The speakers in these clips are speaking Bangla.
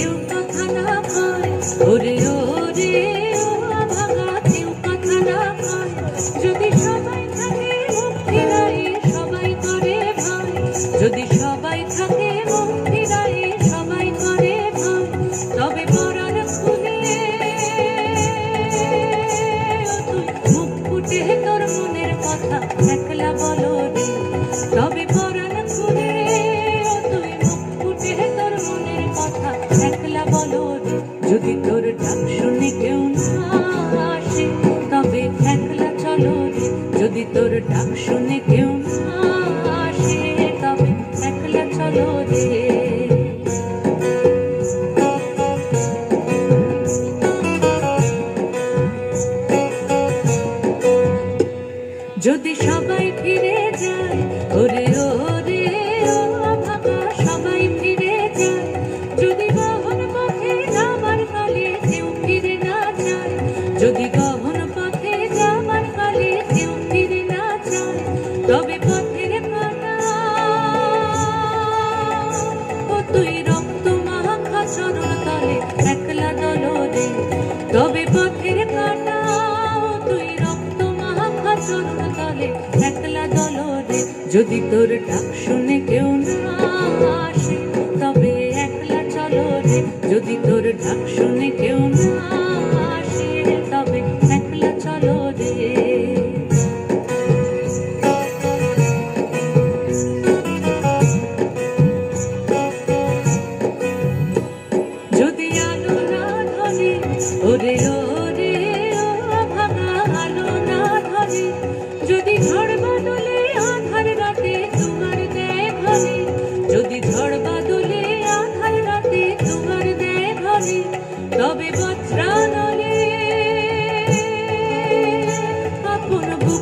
কেউ কথা না কয় ওরে ওরে। যদি তোর ডাক শুনে কেউ আসে তবে একলা চলো যদি সবাই ফিরে যায়, ওরে সবাই ফিরে যায়। কেউ ফিরে না যায়, যদি তবে পথের কাটাও তুই রক্ত মাখা চরণ তলে, একলা দলরে যদি তোর ডাক শুনে কেউ না আসে, তবে একলা চলো রে যদি তোর ডাক শুনে কেউ না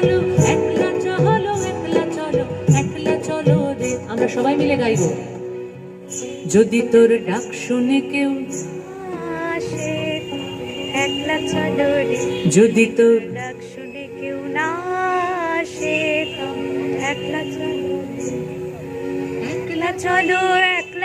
চলো একলা চলো একলা চলো একলা চলো রে। আমরা সবাই মিলে গাইবো। যদি তোর ডাক শুনে কেউ আসে একলা চলো রে। যদি তোর ডাক শুনে কেউ না আসে একলা চলো একলা চলো